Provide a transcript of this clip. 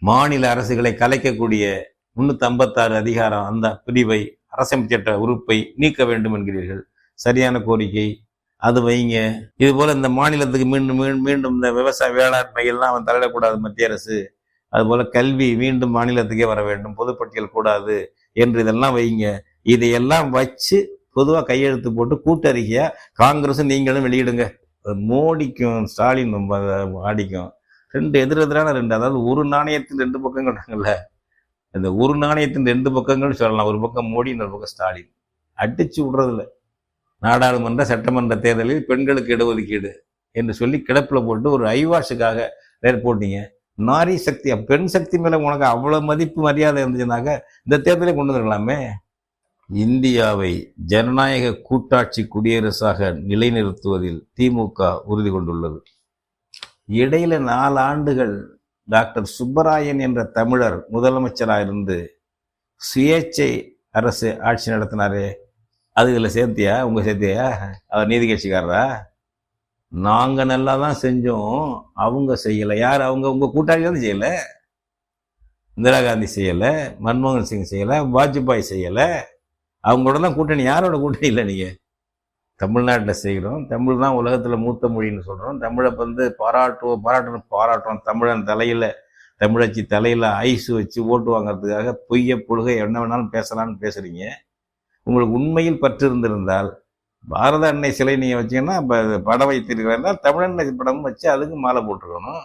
மாநில அரசுகளை கலைக்கக்கூடிய முன்னூத்தி ஐம்பத்தாறு அதிகாரம் அந்த பிரிவை அரசமைச்சட்ட உறுப்பை நீக்க வேண்டும் என்கிறீர்கள். சரியான கோரிக்கை. அது வைங்க. இது போல இந்த மாநிலத்துக்கு மீண்டும் மீண்டும் மீண்டும் இந்த விவசாய வேளாண்மை எல்லாம் அவன் தலையிடக்கூடாது மத்திய அரசு. அதுபோல கல்வி மீண்டும் மாநிலத்துக்கே வர வேண்டும். பொதுப்பட்டியல் கூடாது என்று இதெல்லாம் வைங்க. இதையெல்லாம் வச்சு பொதுவாக கையெழுத்து போட்டு கூட்டறிக்கையா காங்கிரஸும் நீங்களும் வெளியிடுங்க. மோடிக்கும் ஸ்டாலின் ஆடிக்கும். ரெண்டு எதிர் எதிரான ரெண்டு. அதாவது ஒரு நாணயத்தின் ரெண்டு பக்கங்கள்ல இந்த ஒரு நாணயத்தின் ரெண்டு பக்கங்கள் சொல்லலாம். ஒரு பக்கம் மோடி இன்னொரு பக்கம் ஸ்டாலின். அடிச்சு விடுறதில்ல. நாடாளுமன்ற சட்டமன்ற தேர்தலில் பெண்களுக்கு இடஒதுக்கீடு என்று சொல்லி கிடப்பில் போட்டு ஒரு ஐவாஷுக்காக நேர் போட்டீங்க நாரி சக்தி பெண் சக்தி மேலே உனக்கு அவ்வளோ மதிப்பு மரியாதை இருந்துச்சுனாக்க இந்த தேர்தலை கொண்டு வந்துடலாமே இந்தியாவை ஜனநாயக கூட்டாட்சி குடியரசாக நிலைநிறுத்துவதில் திமுக உறுதி கொண்டுள்ளது. இடையில நாலு ஆண்டுகள் டாக்டர் சுப்பராயன் என்ற தமிழர் முதலமைச்சராக இருந்து சுயேச்சை அரசு ஆட்சி நடத்தினாரு. அது இதில் சேர்த்தியா? உங்கள் சேர்த்தியா? அவர் நீதி கட்சிக்காரரா? நாங்கள் நல்லா தான் செஞ்சோம். அவங்க செய்யலை. யார்? அவங்க உங்கள் கூட்டாளி வந்து செய்யலை. இந்திரா காந்தி செய்யலை. மன்மோகன் சிங் செய்யலை. வாஜ்பாய் செய்யலை. அவங்களோட தான் கூட்டணி. யாரோட கூட்டணி இல்லை நீங்கள் தமிழ்நாட்டில் செய்கிறோம் தமிழ் தான் உலகத்தில் மூத்த மொழின்னு சொல்கிறோம் தமிழை வந்து பாராட்டுவோம் பாராட்டணும் பாராட்டுறோம். தமிழன் தலையில் தமிழச்சி தலையில் ஐஸ் வச்சு ஓட்டு வாங்கிறதுக்காக பொய்ய பொழுகை என்ன வேணாலும் பேசலாம்னு பேசுகிறீங்க உங்களுக்கு உண்மையில் பற்று இருந்திருந்தால் பாரத அன்னை சிலை நீங்கள் வச்சீங்கன்னா இப்போ படம் வைத்திருக்கிறதா தமிழன்னை படமும் வச்சு அதுக்கு மாலை போட்டுருக்கணும்.